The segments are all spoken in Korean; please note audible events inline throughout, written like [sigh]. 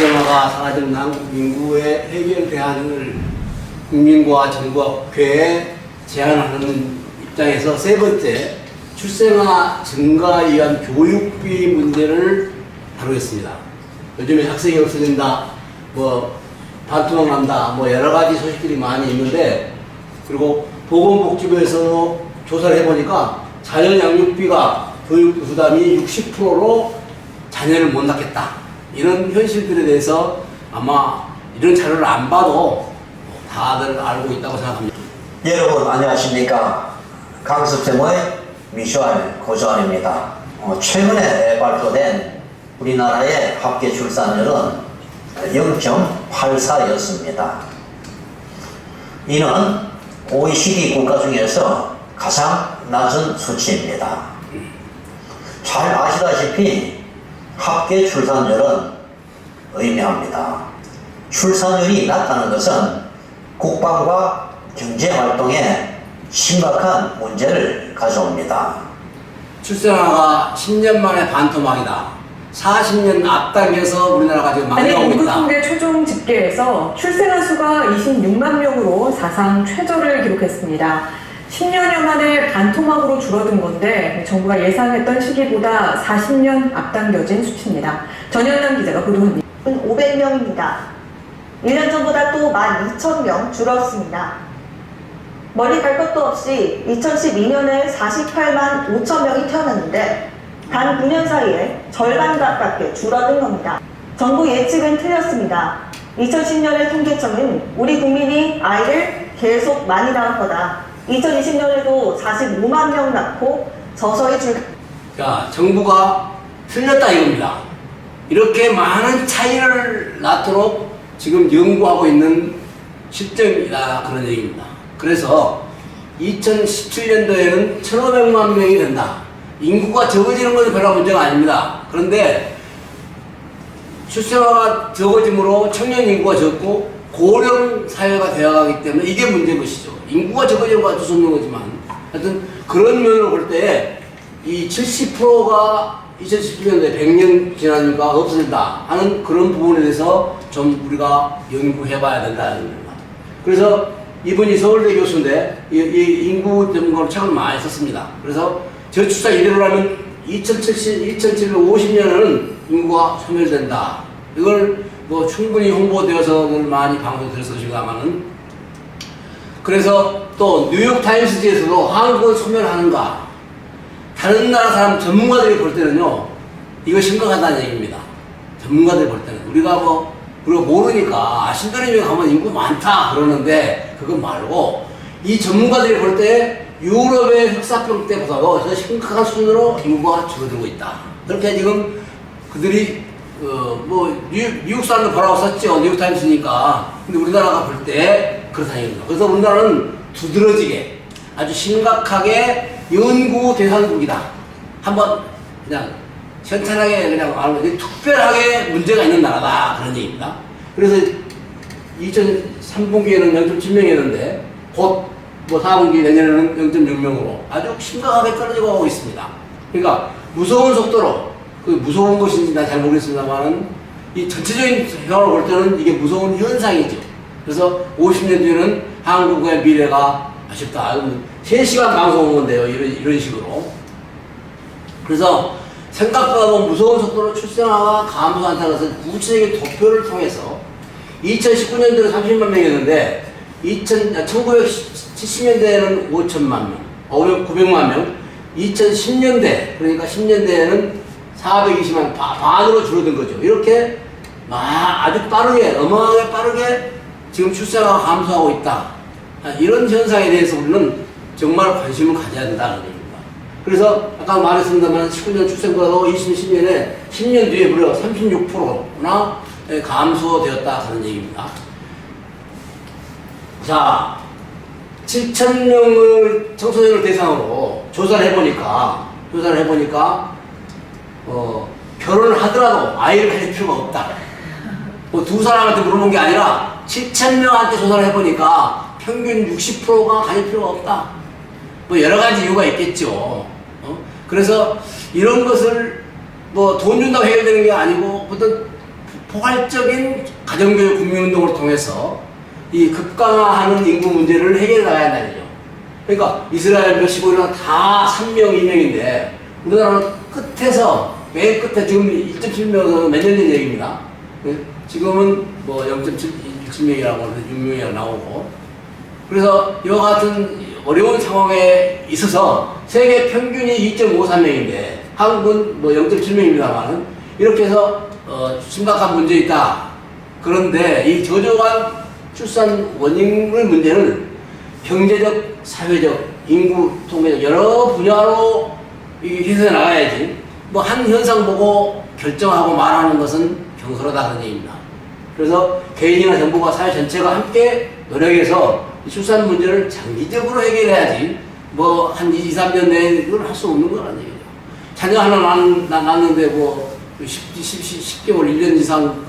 출생아가 사라진 한국 인구의 해결 대안을 국민과 정부와 국회에 제안하는 입장에서 세 번째 출생아 증가에 의한 교육비 문제를 다루겠습니다. 요즘에 학생이 없어진다, 뭐 반투막 난다, 뭐 여러 가지 소식들이 많이 있는데 그리고 보건복지부에서 조사를 해보니까 자녀 양육비가 교육 부담이 60%로 자녀를 못 낳겠다. 이런 현실들에 대해서 아마 이런 자료를 안 봐도 다들 알고 있다고 생각합니다. 여러분 안녕하십니까? 강습쌤의 미슈알 고조환입니다. 어, 최근에 발표된 우리나라의 합계 출산율은 0.84였습니다. 이는 OECD 국가 중에서 가장 낮은 수치입니다. 잘 아시다시피 합계 출산율은 의미합니다 출산율이 낮다는 것은 국방과 경제 활동에 심각한 문제를 가져옵니다. 출생아가 10년 만에 반토막이다. 40년 앞당겨서 우리나라가 지금 아니 망가고 있다. 인구통계 초중 집계에서 출생아 수가 26만 명으로 사상 최저를 기록했습니다. 10년여 만에 반토막으로 줄어든 건데 정부가 예상했던 시기보다 40년 앞당겨진 수치입니다. 전현남 기자가 보도합니다. 500명입니다. 1년 전보다 또 12,000명 줄었습니다. 멀리 갈 것도 없이 2012년에 48만 5천 명이 태어났는데 단 9년 사이에 절반 가깝게 줄어든 겁니다. 정부 예측은 틀렸습니다. 2010년의 통계청은 우리 국민이 아이를 계속 많이 낳을 거다. 2020년에도 45만 명 낳고 서서히 줄 자, 정부가 틀렸다 이겁니다. 이렇게 많은 차이를 낳도록 지금 연구하고 있는 실정이다 그런 얘기입니다. 그래서 2017년도에는 1,500만 명이 된다. 인구가 적어지는 것은 별로 문제가 아닙니다. 그런데 출생아가 적어짐으로 청년 인구가 적고 고령 사회가 되어가기 때문에 이게 문제인 것이죠. 인구가 어쩔 수 없는 거지만 하여튼 그런 면으로 볼 때 이 70%가 2017년도에 100년 지나니까 없어진다 하는 그런 부분에 대해서 좀 우리가 연구해 봐야 된다는 겁니다. 그래서 이분이 서울대 교수인데 이, 이 인구 연구를 책을 많이 썼습니다. 그래서 저출산 이대로라면 2070, 2750년에는 인구가 소멸된다. 이걸 뭐 충분히 홍보되어서 늘 많이 방송 들었습니다만은 그래서 또 뉴욕 타임스지에서도 한국은 소멸하는가 다른 나라 사람 전문가들이 볼 때는요 이거 심각하다는 얘기입니다. 전문가들이 볼 때는 우리가 뭐 우리가 모르니까 신도림에 가면 인구 많다 그러는데 그거 말고 이 전문가들이 볼 때 유럽의 흑사병 때보다도 더 심각한 수준으로 인구가 줄어들고 있다. 그렇게 지금 그들이 어뭐 미국 사람들 보라고 썼죠 뉴욕 타임스니까 근데 우리나라가 볼 때 그렇다는 얘기죠. 그래서 우리나라는 두드러지게 아주 심각하게 연구 대상국이다. 한번 그냥 현찬하게 그냥 말하면 특별하게 문제가 있는 나라다 그런 얘기입니다. 그래서 2003분기에는 0.7명이었는데 곧 뭐 4분기 내년에는 0.6명으로 아주 심각하게 떨어지고 있습니다. 그러니까 무서운 속도로 그 무서운 것인지 난잘 모르겠습니다만은 이 전체적인 현황을 볼 때는 이게 무서운 현상이죠. 그래서 50년 뒤에는 한국의 미래가 아쉽다. 3시간 방송 온 건데요. 이런, 이런 식으로. 그래서 생각보다 너무 무서운 속도로 출생아가 감소한다는 것은 구체적인 도표를 통해서 2019년도에 30만 명이었는데 2000, 1970년대에는 5천만 명, 500, 900만 명, 2010년대 그러니까 10년대에는 420만 반, 반으로 줄어든 거죠. 이렇게 막 아주 빠르게 어마어마하게 빠르게 지금 출생아가 감소하고 있다. 아, 이런 현상에 대해서 우리는 정말 관심을 가져야 된다는 얘기입니다. 그래서 아까 말했습니다만 19년 출생보다도 2010년에 10년 뒤에 무려 36%나 감소되었다 그런 얘기입니다. 자, 7천 명을 청소년을 대상으로 조사를 해보니까 조사를 해보니까 어, 결혼을 하더라도 아이를 가질 필요가 없다. 뭐 두 사람한테 물어본 게 아니라 7천 명한테 조사를 해보니까 평균 60%가 가질 필요가 없다. 뭐 여러 가지 이유가 있겠죠. 어? 그래서 이런 것을 뭐 돈 준다고 해결되는 게 아니고 어떤 포괄적인 가정교육 국민운동을 통해서 이 급강화하는 인구 문제를 해결해 나가야 한다는 거죠. 그러니까 이스라엘 멕시코는 다 3명, 2명인데 우리나라는 끝에서 맨 끝에 지금 1.7명은 몇 년 전 얘기입니다. 그 지금은 뭐 0.7명이라고 6명이라고 나오고 그래서 이와 같은 어려운 상황에 있어서 세계 평균이 2.53명인데 한국은 뭐 0.7명입니다만은 이렇게 해서 어, 심각한 문제 있다. 그런데 이 저조한 출산 원인의 문제는 경제적, 사회적, 인구, 통계적 여러 분야로 이 개선해 나가야지 뭐 한 현상 보고 결정하고 말하는 것은 경솔하다는 얘기입니다. 그래서 개인이나 정부가 사회 전체가 함께 노력해서 이 출산 문제를 장기적으로 해결해야지 뭐 한 2, 3년 내에 이걸 할 수 없는 거라는 얘기죠. 자녀 하나 낳, 낳- 낳는데 뭐 10, 10, 10, 개월 1년 이상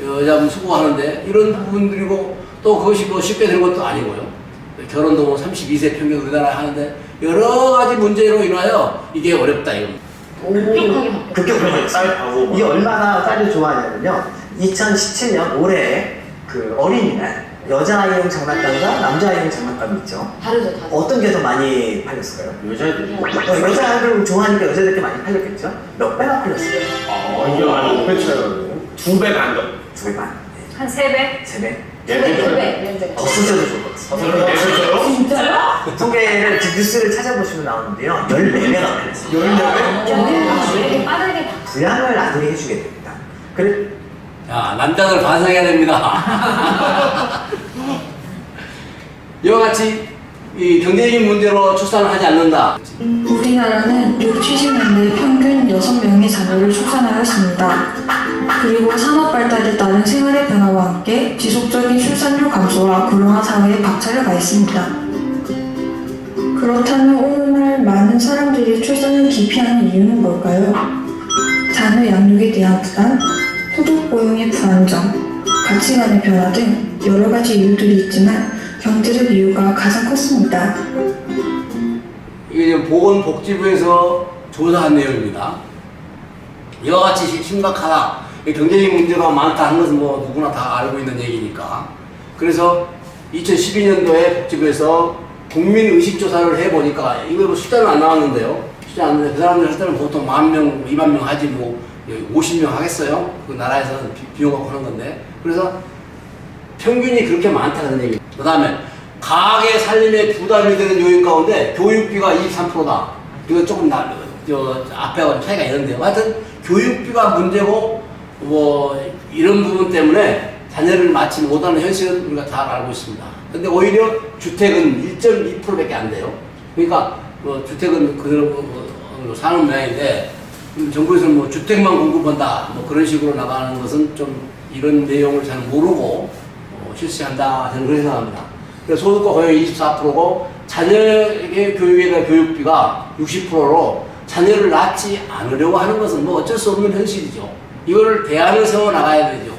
여자분 수고하는데 이런 부분들이고 또 그것이 뭐 쉽게 되는 것도 아니고요. 결혼도 뭐 32세 평균 우리나라에 하는데 여러 가지 문제로 인하여 이게 어렵다 이겁니다. 급격하게 쌀하고 이게 얼마나 쌀을 좋아하냐면요. 2017년 올해 그 어린이날 여자아이용 장난감과 남자아이용 장난감 있죠. 다르죠, 다르죠. 어떤 게 더 많이 팔렸을까요? 여자애들이 어, 여자아이를 좋아하니까 여자들께 많이 팔렸겠죠? 몇 배나 팔렸어요? 아 이게 한 5배 차이거든요 두 배 반 더. 두배 반, 한 세 배 세 배. 예를 들어 네, 같아요. 예를 진짜요? 통계를 그 뉴스를 찾아보시면 나오는데요. 14배나 팔렸어요. 왜 이렇게 빠르게 바- 부양을 아들이 해주게 됩니다. 그래, 자, 남자들 반성해야 됩니다. [laughs] 이와 같이 이 경제적인 문제로 출산을 하지 않는다. 우리나라는 6, 70년대 평균 6명의 자녀를 출산하였습니다. 그리고 산업 발달에 따른 생활의 변화와 함께 지속적인 출산율 감소와 고령화 사회에 박차를 가했습니다. 그렇다면 오늘날 많은 사람들이 출산을 기피하는 이유는 뭘까요? 자녀 양육에 대한 부담, 소득 보용의 불안정, 가치관의 변화 등 여러 가지 이유들이 있지만 경제적 이유가 가장 컸습니다. 이게 보건복지부에서 조사한 내용입니다. 이와 같이 심- 심각하다. 이 경제적인 문제가 많다 하는 것은 뭐 누구나 다 알고 있는 얘기니까. 그래서 2012년도에 복지부에서 국민 의식 조사를 해보니까 이거 뭐 숫자는 안 나왔는데요. 숫자 안 나왔는데 그 사람들 할 때는 보통 만 명, 2만 명 하지 뭐 50명 하겠어요? 그 나라에서는 비- 비용 갖고 하는 건데. 그래서 평균이 그렇게 많다는 얘기입니다. 그 다음에 가계 살림에 부담이 되는 요인 가운데 교육비가 23%다. 이거 조금 나, 저, 앞에하고 좀 차이가 있는데요. 하여튼 교육비가 문제고 뭐 이런 부분 때문에 자녀를 낳지 못하는 현실은 우리가 다 알고 있습니다. 근데 오히려 주택은 1.2%밖에 안 돼요. 그러니까 뭐 주택은 그대로 뭐, 뭐 사는 모양인데 음, 정부에서는 뭐 주택만 공급한다 뭐 그런 식으로 나가는 것은 좀 이런 내용을 잘 모르고 어, 실시한다 저는 그렇게 생각합니다. 그래서 소득과 고용이 24%고 자녀에게 교육에 대한 교육비가 60%로 자녀를 낳지 않으려고 하는 것은 뭐 어쩔 수 없는 현실이죠. 이거를 대안을 세워 나가야 되죠.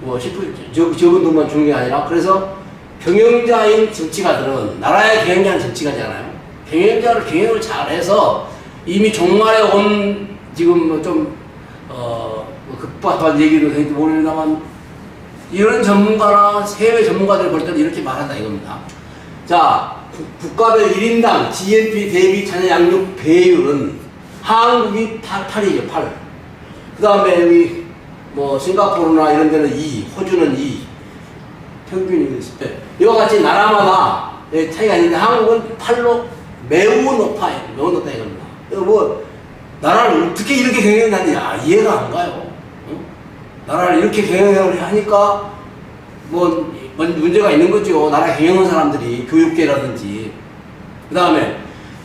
뭐 싶은 저 저분들만 중요한 게 아니라 그래서 경영자인 정치가들은 나라의 경영자는 정치가잖아요. 경영자를 경영을 잘해서 이미 종말에 온 지금 뭐좀 어, 뭐 급박한 얘기도 될지 모르겠다만 이런 전문가나 해외 전문가들 볼 때는 이렇게 말한다 이겁니다. 자, 국- 국가별 1인당 GNP 대비 자녀 양육 배율은 한국이 8, 8이죠, 8. 그 다음에 여기 뭐 싱가포르나 이런 데는 2, 호주는 2, 평균이 10배. 이와 같이 나라마다 예, 차이가 있는데 한국은 8로 매우 높아요. 매우 높다 이겁니다. 뭐, 나라를 어떻게 이렇게 경영하는지 아, 이해가 안 가요. 응? 나라를 이렇게 경영을 하니까 뭐, 뭔 문제가 있는 거죠. 나라 경영하는 사람들이 교육계라든지. 그 다음에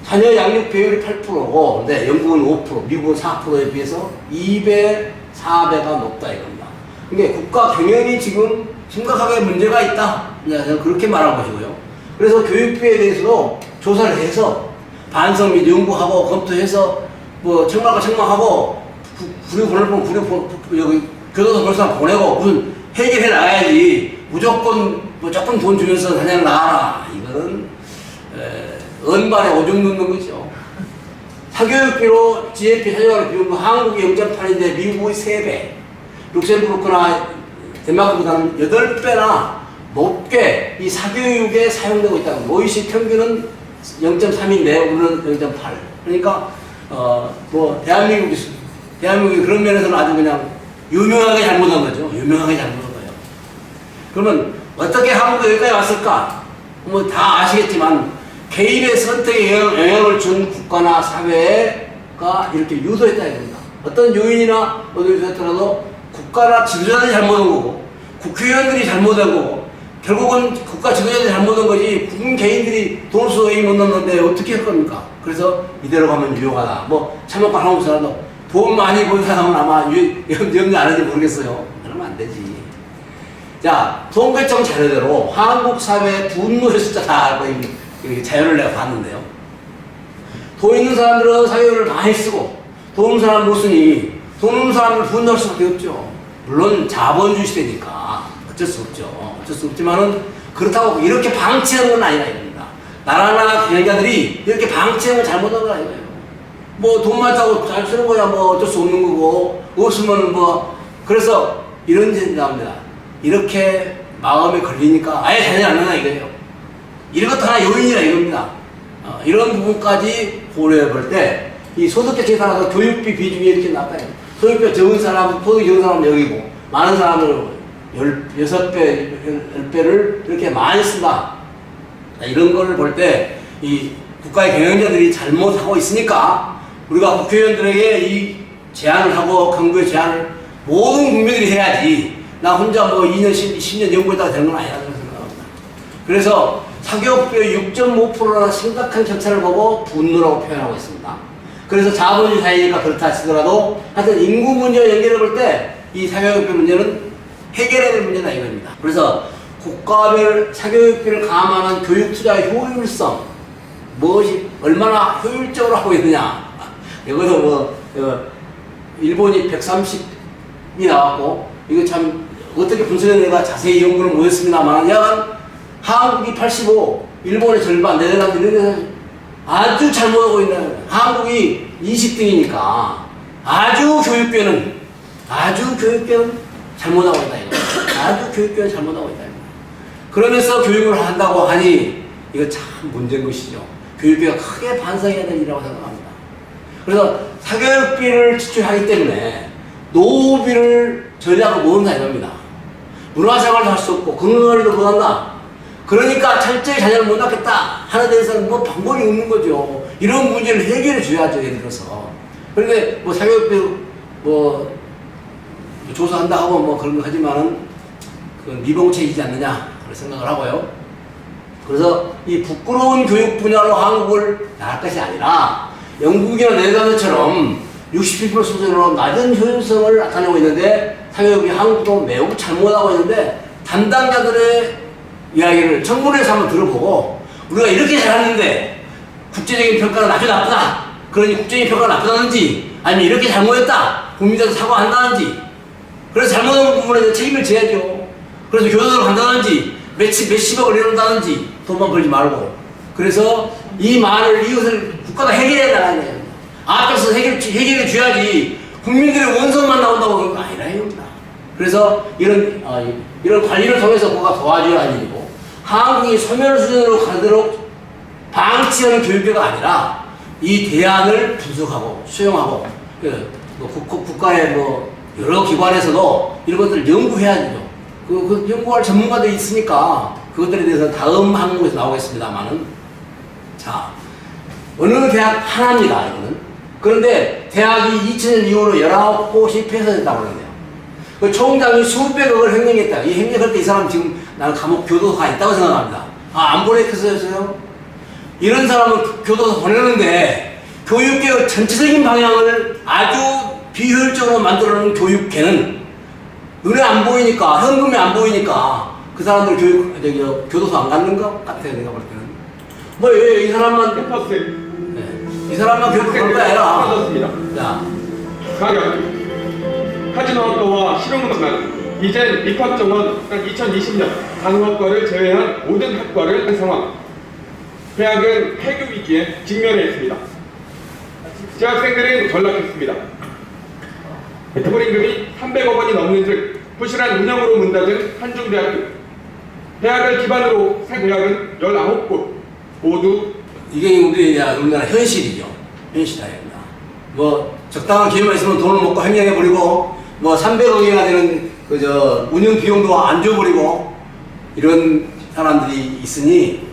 자녀 양육 배율이 8%고, 근데 영국은 5%, 미국은 4%에 비해서 2배, 4배가 높다 이겁니다. 그러니까 국가 경영이 지금 심각하게 문제가 있다. 네, 저는 그렇게 말한 것이고요. 그래서 교육비에 대해서도 조사를 해서 반성 및 연구하고 검토해서 뭐 청락과 청락하고 구류 보낼 뻔 구류 보, 여기 교도소 벌써 보내고 무슨 해결해 나가야지 무조건 무조건 돈 주면서 그냥 나가라 이거는 에, 은발에 오줌 넣는 거죠. 사교육비로 GNP 사교육비 비율은 한국이 0.8인데 미국이 3배. 룩셈부르크나 덴마크보다는 8배나 높게 이 사교육에 사용되고 거예요. OECD 평균은 0.3인데 우리는 0.8. 그러니까 어 뭐 대한민국이 대한민국이 그런 면에서는 아주 그냥 유명하게 잘못한 거죠. 유명하게 잘못한 거예요. 그러면 어떻게 한국이 여기까지 왔을까? 뭐 다 아시겠지만 개인의 선택에 영향- 영향을 준 국가나 사회가 이렇게 유도했다 이겁니다. 어떤 요인이나 어디서 했더라도 국가나 지도자들이 잘못한 거고 국회의원들이 잘못한 거고 결국은 국가 지도자들이 잘못한 거지 국민 개인들이 돈 수익 못 넣는데 어떻게 할 겁니까? 그래서 이대로 가면 유용하다. 뭐 참여관 하면서라도 돈 많이 번 사람은 아마 염려 안 하는지 모르겠어요. 그러면 안 되지. 자, 통계청 자료대로 한국 사회의 분노의 이 자료를 내가 봤는데요. 돈 있는 사람들은 사교육을 많이 쓰고 돈 없는 사람은 못 쓰니 돈 없는 사람을 분노할 수밖에 없죠. 물론 자본주의 시대니까 어쩔 수 없죠. 어쩔 수 없지만은 그렇다고 이렇게 방치하는 건 아니라 이겁니다. 나라나 경영자들이 이렇게 방치하는 건 잘못한 건 아니에요. 뭐 돈 많다고 잘 쓰는 거야 뭐 어쩔 수 없는 거고 없으면 뭐 그래서 이런 짓이 나옵니다. 이렇게 마음에 걸리니까 아예 자녀 안 낳나 이거예요. 이것도 하나 요인이라 이겁니다. 어, 이런 부분까지 고려해 볼 때 이 소득계 계산하서 교육비 비중이 이렇게 낮아요. 소득비 적은 사람은 소득이 적은 사람은 여기고 많은 사람은 열, 여섯 배, 열 배를 이렇게 많이 쓴다. 자, 이런 거를 볼 때 이 국가의 경영자들이 잘못하고 있으니까 우리가 국회의원들에게 이 제안을 하고 강구의 제안을 모든 국민들이 해야지 나 혼자 뭐 2년, 10, 10년 연구했다가 되는 건 생각합니다. 그래서 사교육비의 6.5%라는 심각한 격차를 보고 분노라고 표현하고 있습니다. 그래서 자본주의 사회니까 그렇다 치더라도 하여튼 인구 문제와 연결해 볼 때 이 사교육비 문제는 해결해야 될 문제다 이겁니다. 그래서 국가별 사교육비를 감안한 교육 투자의 효율성 무엇이 얼마나 효율적으로 하고 있느냐 이것도 뭐 어, 일본이 130이 나왔고 이거 참 어떻게 분석해내가 자세히 연구를 못했습니다만 약간 한국이 85 일본의 절반 네덜란드 이런 아주 잘못하고 있는. 한국이 20등이니까 아주 교육계는 아주 교육계는 잘못하고 있다 이거 아주 교육계는 잘못하고 있다 이거 그러면서 교육을 한다고 하니 이거 참 문제인 것이죠. 교육비가 크게 반성해야 될 일이라고 생각합니다. 그래서 사교육비를 지출하기 때문에 노후비를 전략을 모은다 이겁니다. 문화생활도 할 수 없고 건강관리도 못한다. 그러니까 철저히 자녀를 못 낳겠다 하는 데서는 뭐 방법이 없는 거죠. 이런 문제를 해결해 줘야죠, 예를 들어서. 그런데 뭐 사교육비 뭐 조사한다 하고 뭐 그런 거 하지만은 그건 미봉책이지 않느냐 그런 생각을 하고요. 그래서 이 부끄러운 교육 분야로 한국을 나갈 것이 아니라 영국이나 네덜란드처럼 67% 수준으로 낮은 효율성을 나타내고 있는데 사교육이 한국도 매우 잘못하고 있는데 담당자들의 이야기를 청문회에서 한번 들어보고 우리가 이렇게 잘하는데 국제적인 평가는 아주 나쁘다. 그러니 국제적인 평가가 나쁘다는지 아니면 이렇게 잘못했다. 국민들한테 사과한다는지 그래서 잘못한 부분에 책임을 져야죠. 그래서 교도소를 간다든지 몇십, 몇십억을 내놓는다든지 돈만 벌지 말고 그래서 이 말을 이것을 국가가 해결해 나가야 돼요. 앞에서 해결, 해결해 줘야지 국민들의 원성만 나온다고 그런 거 아니라 이겁니다. 그래서 이런, 어, 이런 관리를 통해서 뭐가 도와줘야 할 일이고 한국이 소멸 수준으로 가도록 방치하는 교육계가 아니라 이 대안을 분석하고 수용하고 그, 뭐 국가의 뭐 여러 기관에서도 이런 것들을 연구해야 되죠. 그, 그 연구할 전문가들이 있으니까 그것들에 대해서 다음 항목에서 나오겠습니다만은 자 어느 대학 하나입니다 이거는. 그런데 대학이 2000년 이후로 19곳이 폐쇄됐다고 그러네요 그 총장이 수백억을 횡령했다 이 횡령할 때 이 사람 지금 나는 감옥 교도소 가 있다고 생각합니다. 아 안 보냈겠어요? 이런 사람을 교도소 보내는데 교육계의 전체적인 방향을 아주 비효율적으로 만들어 놓은 교육계는 눈에 안 보이니까 현금이 안 보이니까 그 사람들 교육 저기 저, 교도소 안 가는 것 같아요 내가 볼 때는 뭐이 사람만 100% 네. 이 사람만 교육 그런 거 아니라 떨어졌습니다. 자 가격 카지노학과와 실용음악관 이젠 입학 정원 2020년 간호학과를 제외한 모든 학과를 한 상황 대학은 폐교 위기에 직면해 있습니다. 재학생들은 전락했습니다. 대본 임금이 300억 원이 넘는 등 부실한 운영으로 문 닫은 한중대학교. 대학을 기반으로 새 대학은 19곳 모두 이게 우리 우리나라 현실이죠. 현실입니다. 뭐 적당한 기회만 있으면 돈을 먹고 행령해 버리고 뭐 300억이나 되는 그저 운영 비용도 안 줘버리고 이런 사람들이 있으니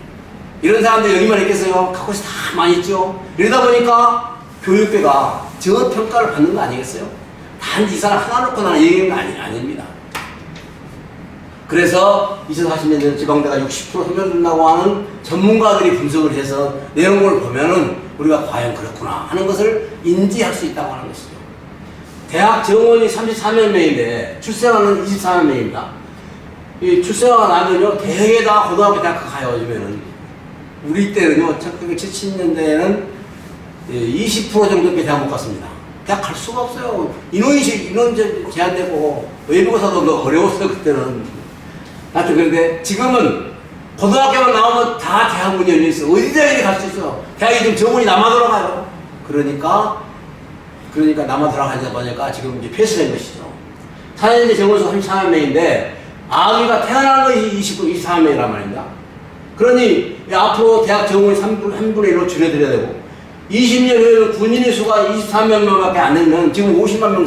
이런 사람들 여기만 있겠어요? 있어 다 많이 있죠. 이러다 보니까 교육계가 저 평가를 받는 거 아니겠어요? 단지 이 사람 하나 놓고 나는 얘기하는 거 아니, 아닙니다. 그래서 2040년에 지방대가 60% 소멸된다고 하는 전문가들이 분석을 해서 내용을 보면은 우리가 과연 그렇구나 하는 것을 인지할 수 있다고 하는 것이죠. 대학 정원이 34만 명인데 출생하는 24만 명입니다. 이 출생하고 나면요 대개 다 고등학교 대학 가요 요즘에는 우리 때는요 1970년대에는 20% 정도밖에 대학 못 갔습니다. 대학 갈 수가 없어요. 인원이 제- 인원 제- 제한되고 외부고사도 더 어려웠어요 그때는. 하여튼 그런데 지금은 고등학교만 나오면 다 대학 문이 열려 있어. 어디든지 갈 수 있어. 대학이 지금 정원이 남아 돌아가요. 그러니까 그러니까 남아 돌아가다 보니까 지금 이제 폐쇄된 것이죠. 사년제 정원수 34만 명인데 아기가 태어나는 것이 29, 24만 명이란 말입니다. 그러니 이 앞으로 대학 정원이 3분, 3분의 1로 줄여드려야 되고 20년 후에는 군인의 수가 23만 명밖에 안 되면 지금 50만 명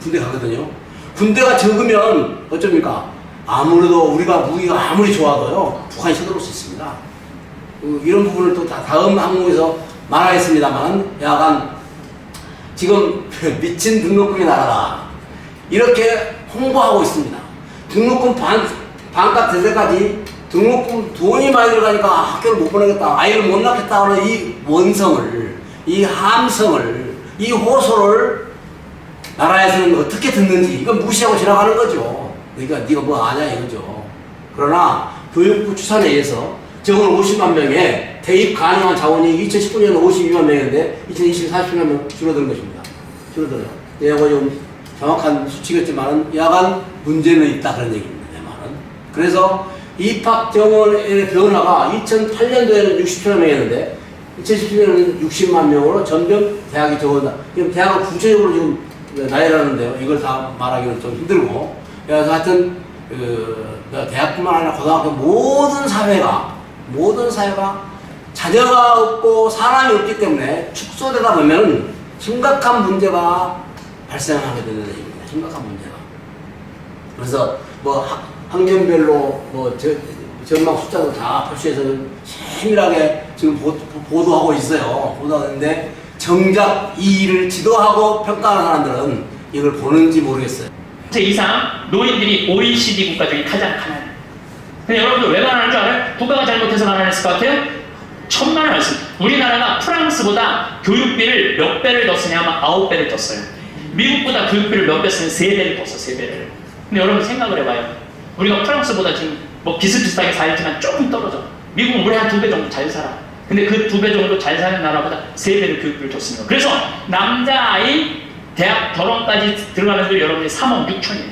군대 가거든요. 군대가 적으면 어쩝니까? 아무래도 우리가 무기가 아무리 좋아도요 북한이 쳐들어올 수 있습니다. 어, 이런 부분을 또 다, 다음 항목에서 말하겠습니다만 약간 지금 [laughs] 미친 등록금이 나라다 이렇게 홍보하고 있습니다. 등록금 반 반값 될 때까지 등록금 돈이 많이 들어가니까 아, 학교를 못 보내겠다 아이를 못 낳겠다 하는 이 원성을 이 함성을 이 호소를 나라에서는 어떻게 듣는지 이건 무시하고 지나가는 거죠. 그러니까 네가 뭐 아냐 이거죠. 그러나 교육부 추산에 의해서 적은 50만 명에 대입 가능한 자원이 2019년에 52만 명인데 2020년 40만 명 줄어든 것입니다. 줄어들어요. 내가 좀 정확한 수치겠지만은 야간 문제는 있다 그런 얘기입니다. 내 말은. 그래서 입학 정원의 변화가 2008년도에는 60만 명이었는데 2017년에는 60만 명으로 점점 대학이 적어진다. 지금 대학은 구체적으로 지금 나열하는데요. 이걸 다 말하기는 좀 힘들고. 그래서 하여튼 그 대학뿐만 아니라 고등학교 모든 사회가 모든 사회가 자녀가 없고 사람이 없기 때문에 축소되다 보면 심각한 문제가 발생하게 되는 얘기입니다. 심각한 문제가. 그래서 뭐 학, 학년별로 뭐 저, 전망 숫자도 다 표시해서 세밀하게 지금 보, 보도하고 있어요. 보도하는데 정작 이 일을 지도하고 평가하는 사람들은 이걸 보는지 모르겠어요. 제 이상 노인들이 OECD 국가 중에 가장 가난해요. 근데 여러분들 왜 가난한 줄 알아요? 국가가 잘못해서 가난했을 것 같아요? 천만의 말씀. 우리나라가 프랑스보다 교육비를 몇 배를 더 쓰냐면 아홉 배를 더 써요. 미국보다 교육비를 몇 배 쓰면 세 배를 더 써, 세 배를. 근데 여러분 생각을 해봐요. 우리가 프랑스보다 지금 뭐 비슷비슷하게 살지만 조금 떨어져. 미국은 우리 한 두 배 정도 잘 살아. 근데 그 두 배 정도 잘 사는 나라보다 세 배를 교육비를 더 씁니다. 그래서 남자아이 대학 결혼까지 들어가는 들 여러분이 3억 6천이에요.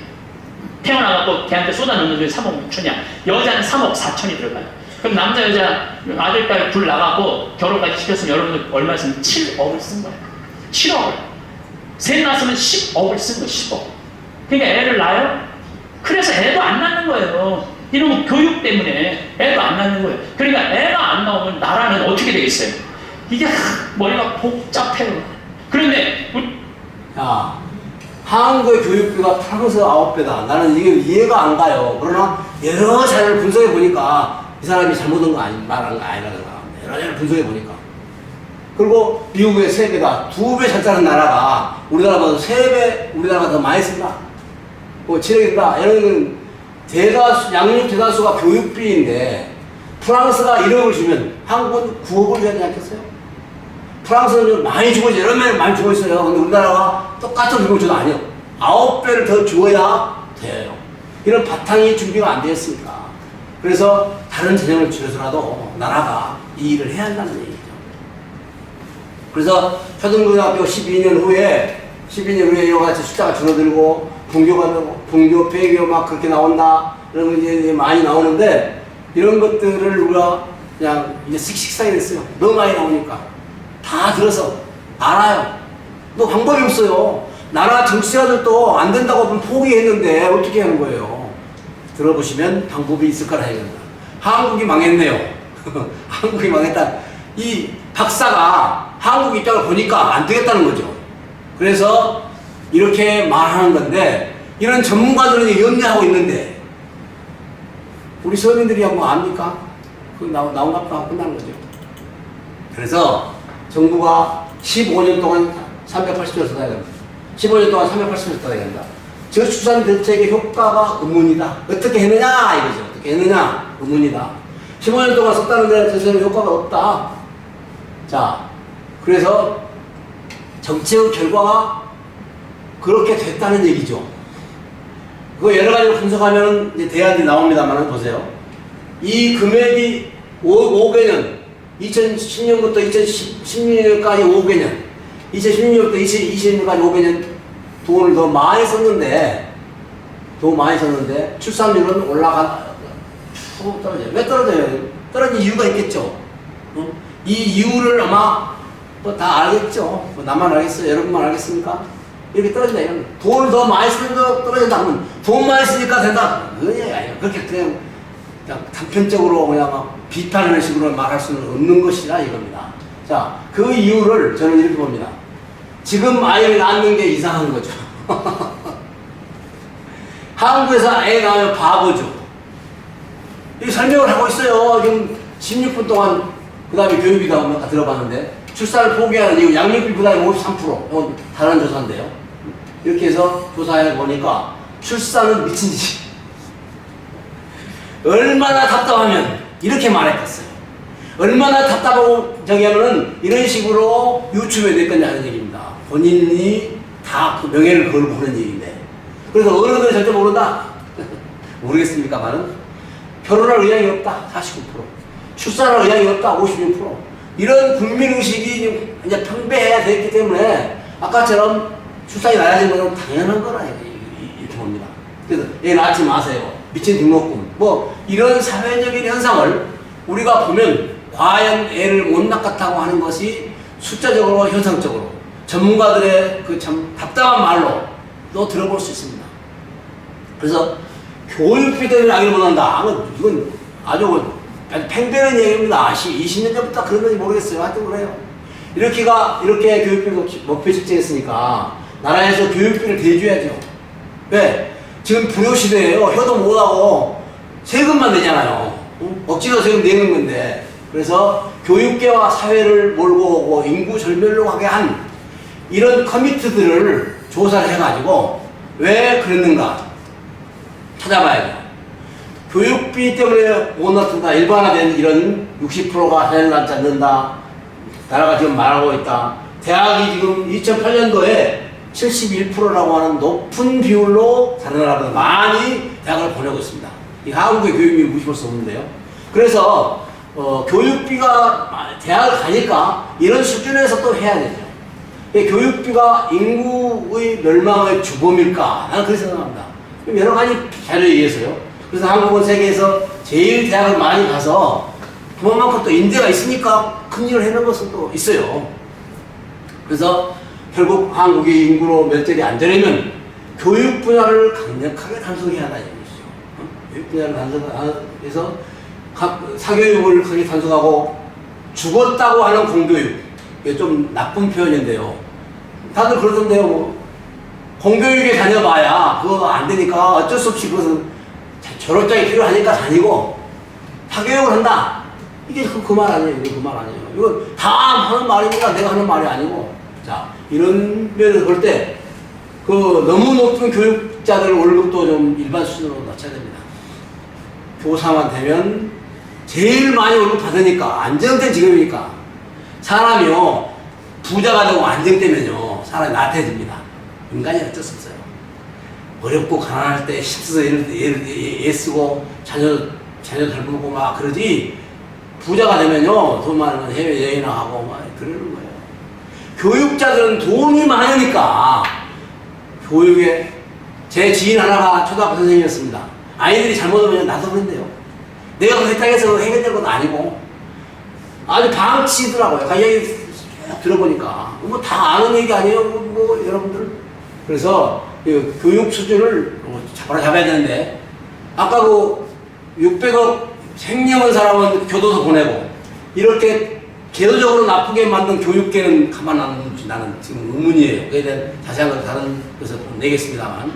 태어나갖고 걔한테 쏟아넣는 돈이 3억 6천이야. 여자는 3억 4천이 들어가요. 그럼 남자 여자 아들 딸 둘 나가고 결혼까지 시켰으면 여러분들 얼마 쓰면 7억을 쓴 거예요. 7억을. 셋 낳았으면 10억을 쓴 거예요. 10억. 그러니까 애를 낳아요? 그래서 애도 안 낳는 거예요. 이런 교육 때문에 애도 안 낳는 거예요. 그러니까 애가 안 나오면 나라는 어떻게 되겠어요? 이게 하, 머리가 복잡해요. 그런데 자, 한국의 교육비가 프랑스 아홉 배다. 나는 이게 이해가 안 가요. 그러나 여러 자료를 분석해 보니까 이 사람이 잘못한 거 아니, 말한 거 아니라는 거야. 여러 자료를 분석해 보니까. 그리고 미국의 세 배다. 두배잘 사는 나라가 우리나라보다 세 배, 우리나라가 더 많이 쓴다. 뭐, 지력이다. 이런 건 대다수, 양육 대다수가 교육비인데 프랑스가 1억을 주면 한국은 9억을 줘야 되지 않겠어요? 프랑스는 좀 많이 주고 있어요. 여러 명 많이 주고 있어요. 근데 우리나라가 똑같은 줘도 아니요. 아홉 배를 더 주어야 돼요. 이런 바탕이 준비가 안 되었으니까. 그래서 다른 재정을 줄여서라도 나라가 이 일을 해야 한다는 얘기죠. 그래서 초등고등학교 12년 후에 12년 후에 이와 같이 숫자가 줄어들고 분교가 되고 분교, 폐교 막 그렇게 나온다 이런 거 이제 많이 나오는데 이런 것들을 우리가 그냥 이제 씩씩하게 됐어요. 너무 많이 나오니까 다 들어서 알아요. 뭐 방법이 없어요. 나라 정치자들도 안 된다고 하면 포기했는데 어떻게 하는 거예요? 들어보시면 방법이 있을 거라 이겁니다. 한국이 망했네요. [laughs] 한국이 망했다. 이 박사가 한국 입장을 보니까 안 되겠다는 거죠. 그래서 이렇게 말하는 건데 이런 전문가들은 염려하고 있는데 우리 서민들이 뭐 압니까? 그 나온 나온갑다 끝나는 거죠. 그래서 정부가 15년 동안 380조 써야 됩니다. 15년 동안 380조 써야 된다. 저출산 대책의 효과가 의문이다. 어떻게 했느냐 이거죠. 어떻게 했느냐 의문이다. 15년 동안 썼다는 데 전체는 효과가 없다. 자, 그래서 정책의 결과가 그렇게 됐다는 얘기죠. 그거 여러 가지로 분석하면 대안이 나옵니다만 보세요. 이 금액이 5, 5개년, 2010년부터 2016년까지 5개년, 2016년부터 2020년까지 5개년 돈을 더 많이 썼는데, 더 많이 썼는데, 출산율은 올라가, 쭉 떨어져요. 왜 떨어져요? 떨어진 이유가 있겠죠. 응? 이 이유를 아마 뭐 다 알겠죠. 뭐 나만 알겠어요? 여러분만 알겠습니까? 이렇게 떨어진다. 이런 거. 돈을 더 많이 쓰는 거 떨어진다 하면 돈 많이 쓰니까 된다. 그게 아니에요. 그렇게 그냥, 그냥 단편적으로 그냥 막 비판하는 식으로 말할 수는 없는 것이라 이겁니다. 자, 그 이유를 저는 이렇게 봅니다. 지금 아이를 낳는 게 이상한 거죠. [laughs] 한국에서 애 낳으면 바보죠. 이 설명을 하고 있어요. 지금 16분 동안 그 다음에 교육이다 아까 들어봤는데 출산을 포기하는 이유 양육비 부담이 53% 이건 다른 조사인데요. 이렇게 해서 조사해 보니까 출산은 미친 짓이 [laughs] 얼마나 답답하면 이렇게 말했겠어요. 얼마나 답답하고 저기 하면은 이런 식으로 유추해 낼 거냐는 얘기입니다. 본인이 다 그 명예를 걸고 하는 얘기인데. 그래서 어른들은 절대 모른다. [laughs] 모르겠습니까만은 결혼할 의향이 없다. 49%. 출산할 의향이 없다. 56%. 이런 국민의식이 이제 평배해야 됐기 때문에 아까처럼 출산이 낮아진 것은 당연한 거라 이렇게 봅니다. 그래서 애 낳지 마세요. 미친 등록금. 뭐 이런 사회적인 현상을 우리가 보면 과연 애를 못 낳겠다고 하는 것이 숫자적으로 현상적으로 전문가들의 그 참 답답한 말로 또 들어볼 수 있습니다. 그래서 교육비 때문에 아기를 못 낳는다. 이건 아주 팽배한 얘기입니다. 20년 전부터 그런지 모르겠어요. 하여튼 그래요. 이렇게가 이렇게 교육비 목표 책정했으니까 나라에서 교육비를 대줘야죠. 왜? 지금 불효 시대예요. 효도 못하고 세금만 내잖아요. 응? 억지로 세금 내는 건데. 그래서 교육계와 사회를 몰고 오고 인구 절멸로 가게 한 이런 커미트들을 조사를 해가지고 왜 그랬는가 찾아봐야죠. 교육비 때문에 못 낳는다. 일반화된 이런 60%가 해를 낳지 않는다. 나라가 지금 말하고 있다. 대학이 지금 2008년도에 71%라고 하는 높은 비율로 다른 나라보다 많이 대학을 보내고 있습니다. 이 한국의 교육비 무시할 수 없는데요. 그래서 어, 교육비가 대학을 가니까 이런 수준에서 또 해야 되죠. 이 교육비가 인구의 멸망의 주범일까? 나는 그렇게 생각합니다. 여러 가지 자료에 의해서요. 그래서 한국은 세계에서 제일 대학을 많이 가서 그만큼 또 인재가 있으니까 큰 일을 해놓은 것은 또 있어요. 그래서 결국 한국이 인구로 멸절이 안 되려면 교육 분야를 강력하게 단속해야 한다는 얘기죠. 어? 교육 분야를 단속해서 각 사교육을 크게 단속하고 죽었다고 하는 공교육. 이게 좀 나쁜 표현인데요. 다들 그러던데요. 뭐. 공교육에 다녀봐야 그거 안 되니까 어쩔 수 없이 그것은 졸업장이 필요하니까 다니고 사교육을 한다. 이게 그 말 아니에요. 이거 그말 아니에요. 이건 다 하는 말이니까 내가 하는 말이 아니고. 자, 이런 면에서 볼 때, 그 너무 높은 교육자들 월급도 좀 일반 수준으로 낮춰야 됩니다. 교사만 되면 제일 많이 월급 받으니까, 안정된 직업이니까. 사람이요, 부자가 되고 안정되면요, 사람이 나태해집니다. 인간이 어쩔 수 없어요. 어렵고 가난할 때 힘써서 애를, 애를 애쓰고 자녀, 자녀 잘 보고 막 그러지, 부자가 되면요, 돈 많으면 해외 여행이나 하고 막 그러는 거예요. 교육자들은 돈이 많으니까 교육에 제 지인 하나가 초등학교 선생님이었습니다. 아이들이 잘못하면 나도 그런데요. 내가 그 혜택에서 해결될 건 아니고 아주 방치더라고요. 그 얘기 쭉 들어보니까 뭐 다 아는 얘기 아니에요, 뭐, 뭐 여러분들 그래서 그 교육 수준을 잡아라 잡아야 되는데 아까 그 600억 생명은 사람은 교도소 보내고 이렇게 제도적으로 나쁘게 만든 교육계는 가만 안 둔지 나는 지금 의문이에요. 그에 대한 자세한 건 다른 데서 내겠습니다만.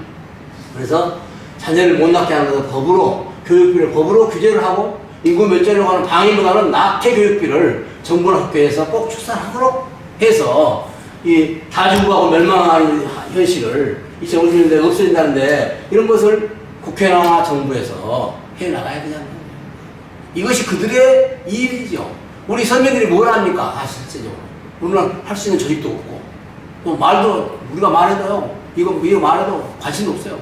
그래서 자녀를 못 낳게 하는 것은 법으로 교육비를 법으로 규제를 하고 인구 몇자리로 가는 방위보다는 낙태 교육비를 정부나 학교에서 꼭 출산하도록 해서 이 다중부하고 멸망하는 현실을 2050년대에 없어진다는데 이런 것을 국회나 정부에서 해 나가야 되잖아요. 이것이 그들의 일이죠. 우리 선배들이 뭘 합니까? 아, 실제적으로. 우리는 할 수 있는 조직도 없고, 또 말도, 우리가 말해도요, 이거, 이거 말해도 관심도 없어요.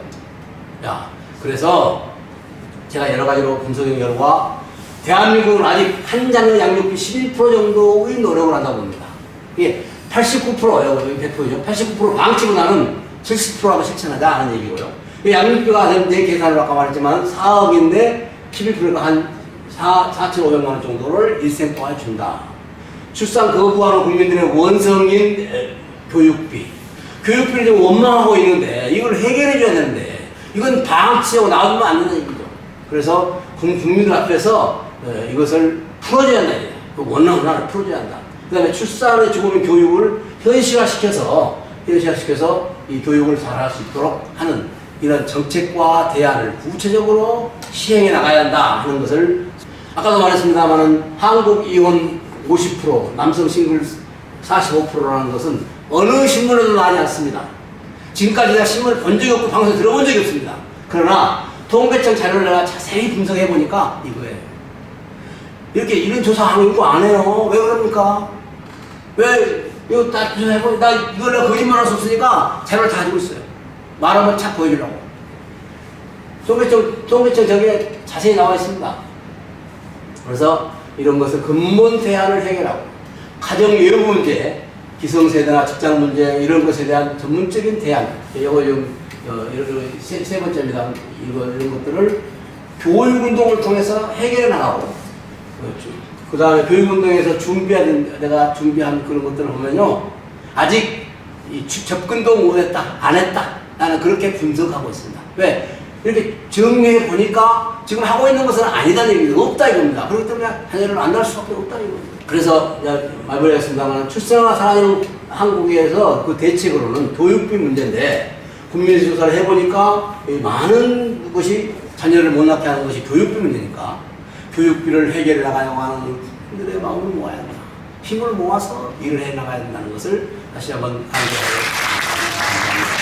야, 그래서 제가 여러 가지로 분석의 결과, 대한민국은 아직 한 장의 양육비 11% 정도의 노력을 한다고 봅니다. 이게 89%예요. 100%죠. 89% 방치보다는 70%라고 실천하자 하는 얘기고요. 이 양육비가 내 계산을 아까 말했지만 4억인데 11%가 한 4, 4,500만 원 정도를 일생 동안 준다. 출산 거부하는 국민들의 원성인 에, 교육비. 교육비를 지금 원망하고 있는데 이걸 해결해 줘야 되는데 이건 방치하고 놔두면 안 된다는 얘기죠. 그래서 국- 국민들 앞에서 에, 이것을 풀어줘야 한다. 그 원한 원한을 풀어줘야 한다. 그 다음에 출산의 죽음의 교육을 현실화시켜서 현실화시켜서 이 교육을 잘할 수 있도록 하는 이런 정책과 대안을 구체적으로 시행해 나가야 한다 하는 것을 아까도 말했습니다만은 한국 이혼 50% 남성 싱글 45%라는 것은 어느 신문에도 나지 않습니다. 지금까지 제가 신문을 본 적이 없고 방송에 들어본 적이 없습니다. 그러나 통계청 자료를 내가 자세히 분석해 보니까 이거예요. 이렇게 이런 조사하는 거안 해요. 왜 그럽니까? 왜 이거 다 조사해보 나 이걸 내가 거짓말할 수 없으니까 자료를 다 가지고 있어요. 말하면 착 보여주려고. 통계청 통계청 저게 자세히 나와 있습니다. 그래서 이런 것을 근본 대안을 해결하고 가정 외부 문제, 기성세대나 직장 문제 이런 것에 대한 전문적인 대안. 이거 좀 어, 이런 세, 세 번째입니다. 이거 이런 것들을 교육 운동을 통해서 해결해 나가고 그 다음에 교육 운동에서 준비한 내가 준비한 그런 것들을 보면요 아직 접근도 못했다 안 했다 나는 그렇게 분석하고 있습니다. 왜 이렇게 정리해 보니까 지금 하고 있는 것은 아니다는 얘기가 없다 이겁니다. 그렇기 때문에 안 낳을 수밖에 없다 이겁니다. 그래서 말씀드렸습니다만 출생아 사랑하는 한국에서 그 대책으로는 교육비 문제인데 국민조사를 해보니까 이 많은 것이 자녀를 못 낳게 하는 것이 교육비 문제니까 교육비를 해결해 나가려고 하는 분들의 마음을 모아야 한다. 힘을 모아서 일을 해 나가야 된다는 것을 다시 한번 강조하고